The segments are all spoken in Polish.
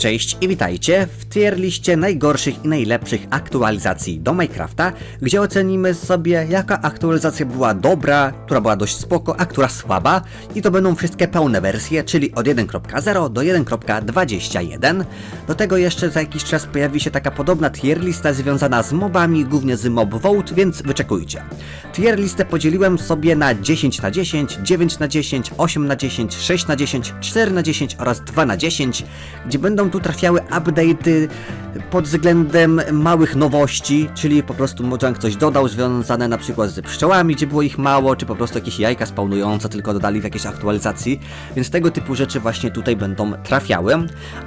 cześć i witajcie w tier liście najgorszych i najlepszych aktualizacji do Minecrafta, gdzie ocenimy sobie jaka aktualizacja była dobra, która była dość spoko, a która słaba i to będą wszystkie pełne wersje, czyli od 1.0 do 1.21. Do tego jeszcze za jakiś czas pojawi się taka podobna tier lista związana z mobami, głównie z Mob Vote, więc wyczekujcie. Tier listę podzieliłem sobie na 10 na 10, 9 na 10, 8 na 10, 6 na 10, 4 na 10 oraz 2 na 10, gdzie będą tu trafiały update'y pod względem małych nowości, czyli po prostu Mojang coś dodał związane na przykład z pszczołami, gdzie było ich mało, czy po prostu jakieś jajka spawnujące tylko dodali w jakiejś aktualizacji, więc tego typu rzeczy właśnie tutaj będą trafiały.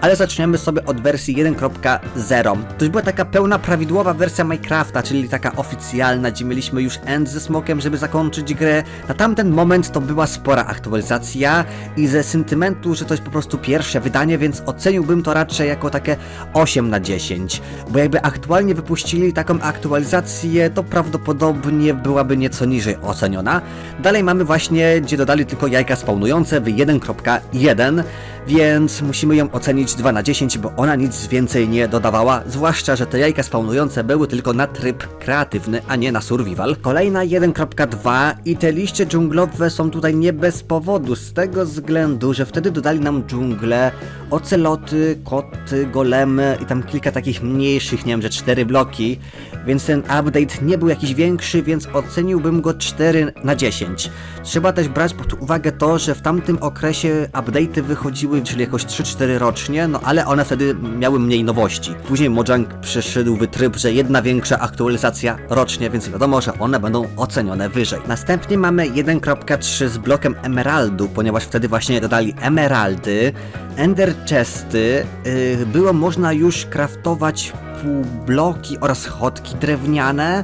Ale zaczniemy sobie od wersji 1.0. To była taka pełna, prawidłowa wersja Minecrafta, czyli taka oficjalna, gdzie mieliśmy już end ze smokiem, żeby zakończyć grę. Na tamten moment to była spora aktualizacja i ze sentymentu, że to jest po prostu pierwsze wydanie, więc oceniłbym to raczej jako takie 8 na 10. Bo jakby aktualnie wypuścili taką aktualizację, to prawdopodobnie byłaby nieco niżej oceniona. Dalej mamy właśnie, gdzie dodali tylko jajka spawnujące w 1.1, więc musimy ją ocenić 2 na 10, bo ona nic więcej nie dodawała, zwłaszcza, że te jajka spawnujące były tylko na tryb kreatywny, a nie na survival. Kolejna 1.2 i te liście dżunglowe są tutaj nie bez powodu, z tego względu, że wtedy dodali nam dżunglę, oceloty, koty, golemy i tam kilka takich mniejszych, nie wiem, że 4 bloki, więc ten update nie był jakiś większy, więc oceniłbym go 4 na 10. Trzeba też brać pod uwagę to, że w tamtym okresie update'y wychodziły, czyli jakoś 3-4 rocznie, no ale one wtedy miały mniej nowości. Później Mojang przeszedł w tryb, że jedna większa aktualizacja rocznie, więc wiadomo, że one będą ocenione wyżej. Następnie mamy 1.3 z blokiem Emeraldu, ponieważ wtedy właśnie dodali emeraldy, ender chesty, yy, było można już craftować półbloki oraz chodki drewniane,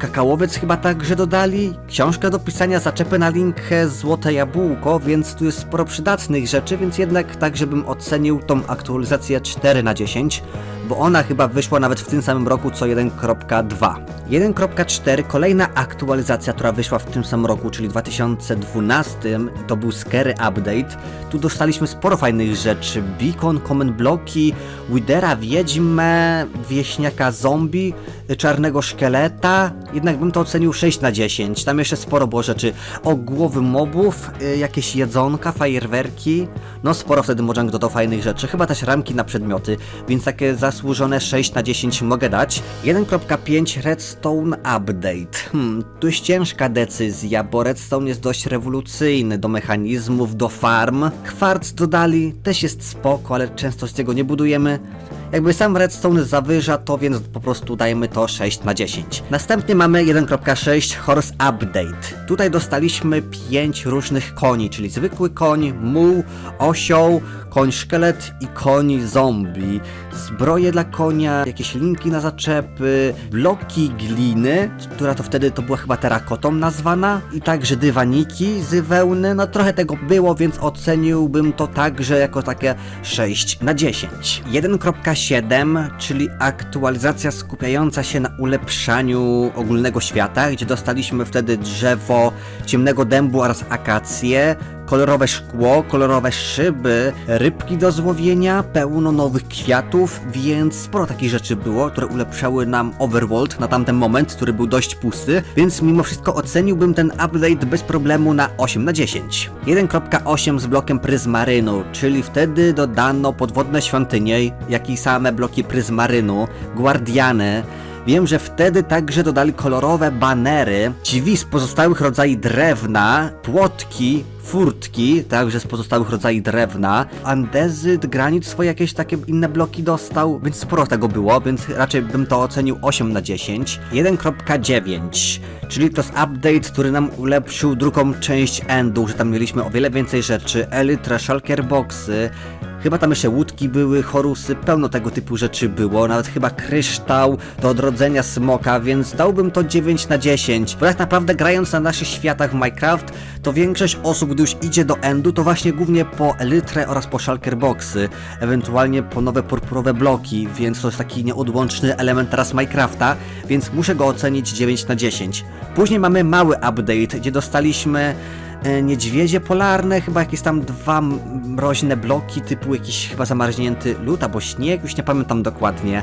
kakaowiec chyba także dodali, książkę do pisania, zaczepy na linkę, złote jabłko, więc tu jest sporo przydatnych rzeczy, więc jednak tak, żebym ocenił tą aktualizację 4 na 10, bo ona chyba wyszła nawet w tym samym roku co 1.2. 1.4 kolejna aktualizacja, która wyszła w tym samym roku, czyli 2012, to był Scary Update. Tu dostaliśmy sporo fajnych rzeczy. Beacon, Common Bloki, Widera Wiedźmę, Wieśniaka Zombie, Czarnego Szkieleta. Jednak bym to ocenił 6 na 10. Tam jeszcze sporo było rzeczy. O głowy mobów, y, jakieś jedzonka, fajerwerki. No sporo wtedy Mojang dodał fajnych rzeczy. Chyba też ramki na przedmioty, więc takie zasłużone 6 na 10 mogę dać. 1.5 Redstone Update. Hmm, tu jest ciężka decyzja, bo Redstone jest dość rewolucyjny do mechanizmów, do farm. Kwarc dodali, też jest spoko, ale często z tego nie budujemy. Jakby sam Redstone zawyża to, więc po prostu dajemy to 6 na 10. Następnie mamy 1.6 Horse Update. Tutaj dostaliśmy 5 różnych koni, czyli zwykły koń, muł, osioł, koń szkielet i koń zombie. Zbroje dla konia, jakieś linki na zaczepy, bloki gliny, która to wtedy to była chyba terakotą nazwana i także dywaniki z wełny. No trochę tego było, więc oceniłbym to także jako takie 6 na 10. 1.7, czyli aktualizacja skupiająca się na ulepszaniu ogólnego świata, gdzie dostaliśmy wtedy drzewo ciemnego dębu oraz akacje, kolorowe szkło, kolorowe szyby, rybki do złowienia, pełno nowych kwiatów, więc sporo takich rzeczy było, które ulepszały nam Overworld na tamten moment, który był dość pusty, więc mimo wszystko oceniłbym ten update bez problemu na 8 na 10. 1.8 z blokiem pryzmarynu, czyli wtedy dodano podwodne świątynie, jak i same bloki pryzmarynu, guardiany, Wiem, że wtedy także dodali kolorowe banery, drzwi z pozostałych rodzajów drewna, płotki, furtki, także z pozostałych rodzajów drewna. Andezyt, granit swoje jakieś takie inne bloki dostał, więc sporo tego było, więc raczej bym to ocenił 8 na 10. 1.9, czyli to jest update, który nam ulepszył drugą część endu, że tam mieliśmy o wiele więcej rzeczy, elytra, shulker boxy, Chyba tam jeszcze łódki były, chorusy, pełno tego typu rzeczy było, nawet chyba kryształ do odrodzenia smoka, więc dałbym to 9 na 10. Bo tak naprawdę grając na naszych światach w Minecraft, to większość osób, gdy już idzie do endu, to właśnie głównie po elytrę oraz po shulker boxy, ewentualnie po nowe purpurowe bloki, więc to jest taki nieodłączny element teraz Minecrafta, więc muszę go ocenić 9 na 10. Później mamy mały update, gdzie dostaliśmy niedźwiedzie polarne, chyba jakieś tam dwa mroźne bloki, typu jakiś chyba zamarznięty lód albo śnieg, już nie pamiętam dokładnie.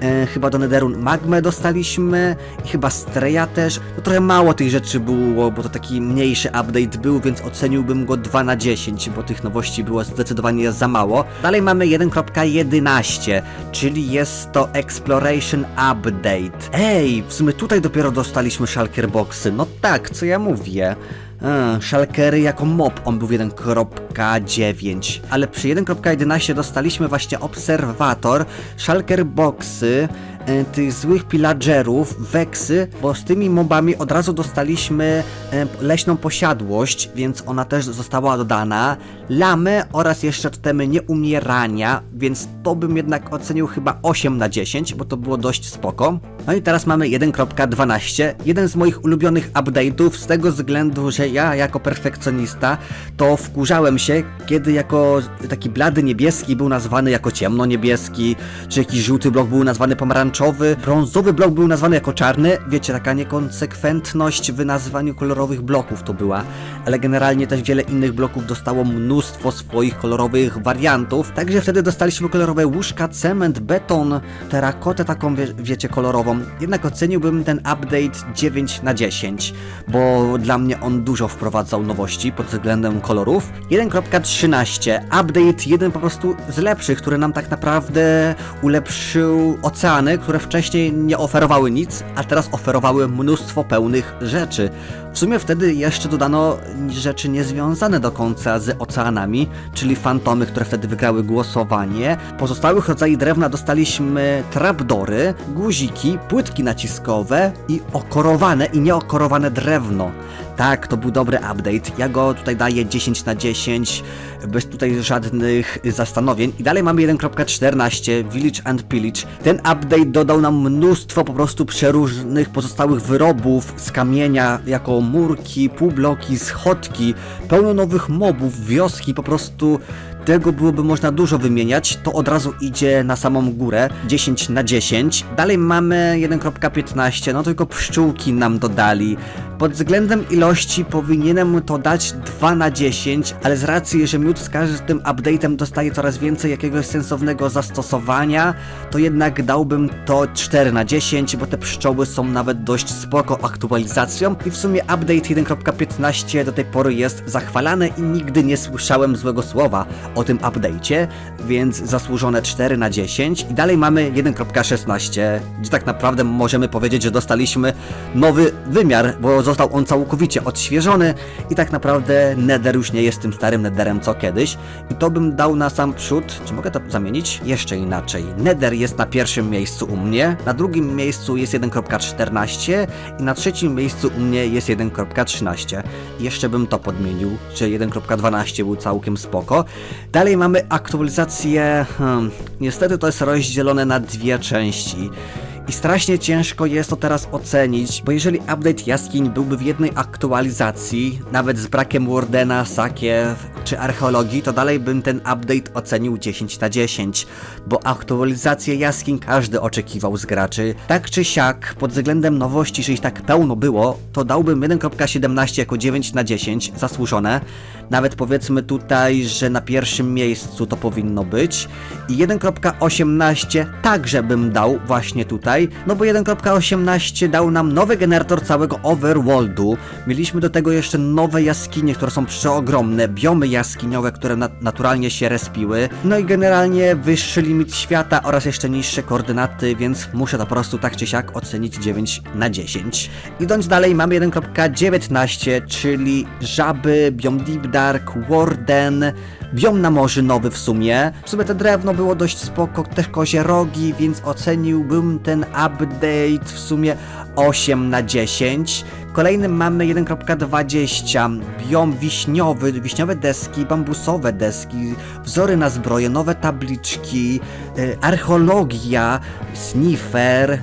E, chyba do Netheru magmę dostaliśmy i chyba Streja też. No trochę mało tych rzeczy było, bo to taki mniejszy update był, więc oceniłbym go 2 na 10, bo tych nowości było zdecydowanie za mało. Dalej mamy 1.11, czyli jest to Exploration Update. Ej, w sumie tutaj dopiero dostaliśmy Shulker Boxy. No tak, co ja mówię. A, Shulkery jako mob, on był 1.9, ale przy 1.11 dostaliśmy właśnie Obserwator, Shulker Boxy, e, tych złych pillagerów, weksy, bo z tymi mobami od razu dostaliśmy e, leśną posiadłość, więc ona też została dodana, lamy oraz jeszcze totemy nieumierania, więc to bym jednak ocenił chyba 8 na 10, bo to było dość spoko. No i teraz mamy 1.12, jeden z moich ulubionych update'ów z tego względu, że ja jako perfekcjonista to wkurzałem się, kiedy jako taki blady niebieski był nazwany jako ciemno niebieski, czy jakiś żółty blok był nazwany pomarańczowy, brązowy blok był nazwany jako czarny, wiecie, taka niekonsekwentność w nazwaniu kolorowych bloków to była, ale generalnie też wiele innych bloków dostało mnóstwo swoich kolorowych wariantów, także wtedy dostaliśmy kolorowe łóżka, cement, beton, terakotę taką, wie, wiecie, kolorową, jednak oceniłbym ten update 9 na 10, bo dla mnie on dużo wprowadzał nowości pod względem kolorów. 1.13, update jeden po prostu z lepszych, który nam tak naprawdę ulepszył oceany, które wcześniej nie oferowały nic, a teraz oferowały mnóstwo pełnych rzeczy. W sumie wtedy jeszcze dodano rzeczy niezwiązane do końca z oceanami, czyli fantomy, które wtedy wygrały głosowanie. Pozostałych rodzajów drewna dostaliśmy trapdory, guziki, płytki naciskowe i okorowane i nieokorowane drewno. Tak, to był dobry update. Ja go tutaj daję 10 na 10, bez tutaj żadnych zastanowień. I dalej mamy 1.14, Village and Pillage. Ten update dodał nam mnóstwo po prostu przeróżnych pozostałych wyrobów z kamienia, jako murki, półbloki, schodki, pełno nowych mobów, wioski, po prostu tego byłoby można dużo wymieniać, to od razu idzie na samą górę, 10 na 10. Dalej mamy 1.15, no tylko pszczółki nam dodali. Pod względem ilości powinienem to dać 2 na 10, ale z racji, że miód z każdym update'em dostaje coraz więcej jakiegoś sensownego zastosowania, to jednak dałbym to 4 na 10, bo te pszczoły są nawet dość spoko aktualizacją i w sumie update 1.15 do tej pory jest zachwalany i nigdy nie słyszałem złego słowa o tym update'cie, więc zasłużone 4 na 10 i dalej mamy 1.16, gdzie tak naprawdę możemy powiedzieć, że dostaliśmy nowy wymiar, bo został on całkowicie odświeżony i tak naprawdę Nether już nie jest tym starym Netherem co kiedyś i to bym dał na sam przód, czy mogę to zamienić? Jeszcze inaczej. Nether jest na pierwszym miejscu u mnie, na drugim miejscu jest 1.14 i na trzecim miejscu u mnie jest 1.13. I Jeszcze bym to podmienił, że 1.12 był całkiem spoko. Dalej mamy aktualizację, hmm, niestety to jest rozdzielone na dwie części. I strasznie ciężko jest to teraz ocenić, bo jeżeli update jaskiń byłby w jednej aktualizacji, nawet z brakiem Wardena, Sakiew czy archeologii, to dalej bym ten update ocenił 10 na 10, bo aktualizację jaskiń każdy oczekiwał z graczy. Tak czy siak, pod względem nowości, że ich tak pełno było, to dałbym 1.17 jako 9 na 10, zasłużone. Nawet powiedzmy tutaj, że na pierwszym miejscu to powinno być. I 1.18 także bym dał właśnie tutaj, no bo 1.18 dał nam nowy generator całego overworldu. Mieliśmy do tego jeszcze nowe jaskinie, które są przeogromne, biomy jaskiniowe, które na naturalnie się respiły. No i generalnie wyższy limit świata oraz jeszcze niższe koordynaty, więc muszę to po prostu tak czy siak ocenić 9 na 10. Idąc dalej mamy 1.19, czyli żaby, biom Deep Dark, Warden, biom na morzu nowy w sumie. W sumie to drewno było dość spoko, też kozie rogi, więc oceniłbym ten update w sumie 8 na 10. Kolejnym mamy 1.20, biom wiśniowy, wiśniowe deski, bambusowe deski, wzory na zbroje, nowe tabliczki, e, archeologia, sniffer, e,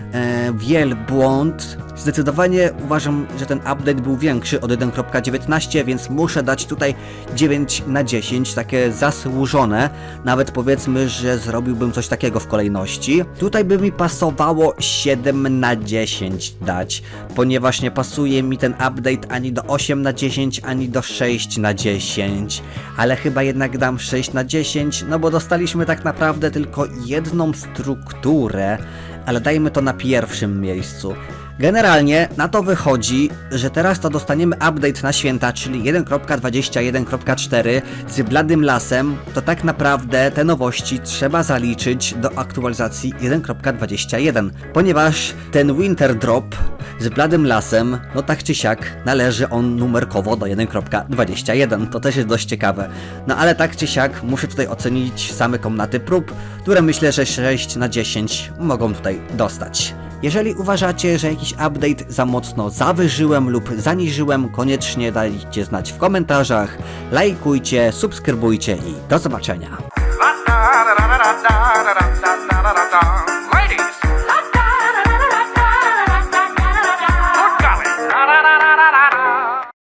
wielbłąd, Zdecydowanie uważam, że ten update był większy od 1.19, więc muszę dać tutaj 9 na 10, takie zasłużone. Nawet powiedzmy, że zrobiłbym coś takiego w kolejności. Tutaj by mi pasowało 7 na 10 dać, ponieważ nie pasuje mi ten update ani do 8 na 10, ani do 6 na 10. Ale chyba jednak dam 6 na 10, no bo dostaliśmy tak naprawdę tylko jedną strukturę, ale dajmy to na pierwszym miejscu. Generalnie na to wychodzi, że teraz to dostaniemy update na święta, czyli 1.21.4 z bladym lasem, to tak naprawdę te nowości trzeba zaliczyć do aktualizacji 1.21, ponieważ ten Winter Drop z bladym lasem, no tak czy siak, należy on numerkowo do 1.21, to też jest dość ciekawe. No ale tak czy siak muszę tutaj ocenić same komnaty prób, które myślę, że 6 na 10 mogą tutaj dostać. Jeżeli uważacie, że jakiś update za mocno zawyżyłem lub zaniżyłem, koniecznie dajcie znać w komentarzach, lajkujcie, subskrybujcie i do zobaczenia.